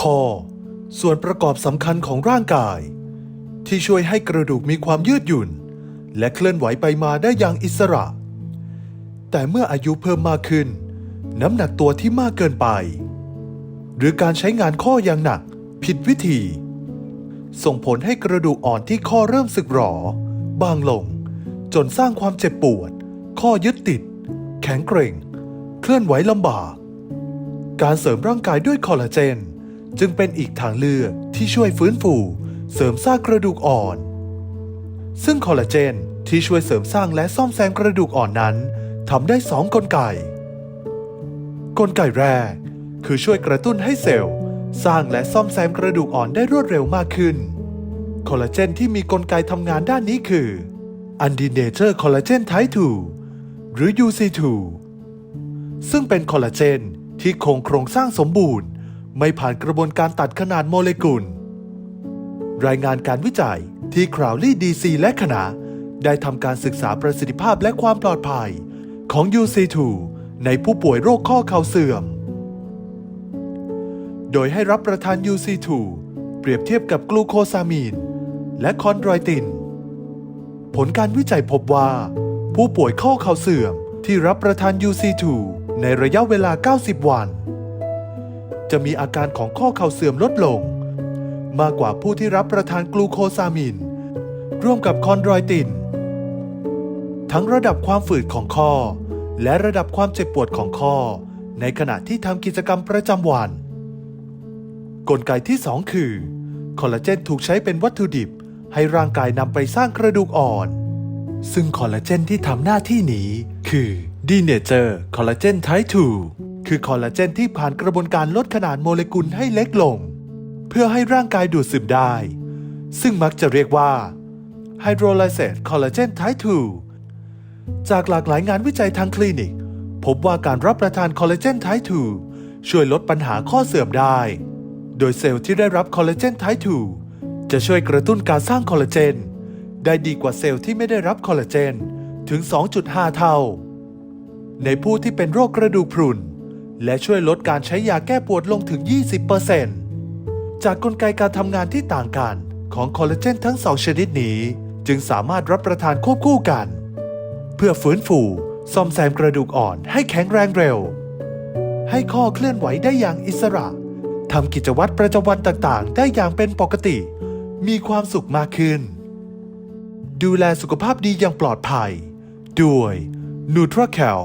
คอ ส่วนประกอบสำคัญของร่างกาย ที่ช่วยให้กระดูกมีความยืดหยุ่น และเคลื่อนไหวไปมาได้อย่างอิสระ แต่เมื่ออายุเพิ่มมากขึ้น น้ำหนักตัวที่มากเกินไป หรือการใช้งานข้ออย่างหนักผิดวิธี ส่งผลให้กระดูกอ่อนที่ข้อเริ่มสึกหรอ บางลง จนสร้างความเจ็บปวด ข้อยึดติด แข็งเกร็ง เคลื่อนไหวลำบาก การเสริมร่างกายด้วยคอลลาเจน จึงเป็นอีกทางเลือกที่ช่วยฟื้นฟู เสริมสร้างกระดูกอ่อน ซึ่งคอลลาเจนที่ช่วยเสริมสร้างและซ่อมแซมกระดูกอ่อนนั้นทำได้สองกลไก กลไกแรก คือช่วยกระตุ้นให้เซลล์ สร้างและซ่อมแซมกระดูกอ่อนได้รวดเร็วมากขึ้น คอลลาเจนที่มีกลไกทำงานด้านนี้คือ Undinature Collagen Type 2หรือ UC2 ซึ่งเป็นคอลลาเจน ที่คงโครงสร้างสมบูรณ์ ไม่ผ่านกระบวนการตัดขนาดโมเลกุล รายงานการวิจัยที่คราวลี่ดีซีและคณะได้ทำการศึกษาประสิทธิภาพและความปลอดภัย ของ UC2 ในผู้ป่วยโรคข้อเข่าเสื่อม โดยให้รับประทาน UC2 เปรียบเทียบกับกลูโคซามีน และคอนดรอยติน ผลการวิจัยพบว่า ผู้ป่วยข้อเข่าเสื่อมที่รับประทาน UC2 ในระยะเวลา 90 วัน จะมีอาการของข้อเข่าเสื่อมลดลง มากกว่าผู้ที่รับประทานกลูโคซามิน ร่วมกับคอนดรอยติน ทั้งระดับความฝืดของข้อ และระดับความเจ็บปวดของข้อ ในขณะที่ทำกิจกรรมประจำวัน กลไกที่ 2 คือ คอลลาเจนถูกใช้เป็นวัตถุดิบให้ร่างกายนำไปสร้างกระดูกอ่อน ซึ่งคอลลาเจนที่ทำหน้าที่นี้คือ Denature Collagen Type 2คือคอลลาเจนที่ผ่านกระบวนการลดขนาดโมเลกุลให้เล็กลง เพื่อให้ร่างกายดูดซึมได้ ซึ่งมักจะเรียกว่า Hydrolyzed Collagen Type 2จากหลากหลายงานวิจัยทางคลินิก พบว่าการรับประทานคอลลาเจน Type 2ช่วยลดปัญหาข้อเสื่อมได้ โดยเซลล์ที่ได้รับคอลลาเจน Type 2จะช่วยกระตุ้นการสร้างคอลลาเจนได้ดีกว่าเซลล์ที่ไม่ได้รับคอลลาเจนถึง 2.5 เท่า ในผู้ที่เป็นโรคกระดูกพรุน และช่วยลดการใช้ยาแก้ปวดลงถึง 20%จากกลไกการทำงานที่ต่างกันของคอลลาเจนทั้งสองชนิดนี้ จึงสามารถรับประทานควบคู่กัน เพื่อฟื้นฟูซ่อมแซมกระดูกอ่อนให้แข็งแรงเร็ว ให้ข้อเคลื่อนไหวได้อย่างอิสระทำกิจวัตรประจำวันต่างๆ ได้อย่างเป็นปกติ มีความสุขมากขึ้น ดูแลสุขภาพดีอย่างปลอดภัย ด้วย n u t r a c a l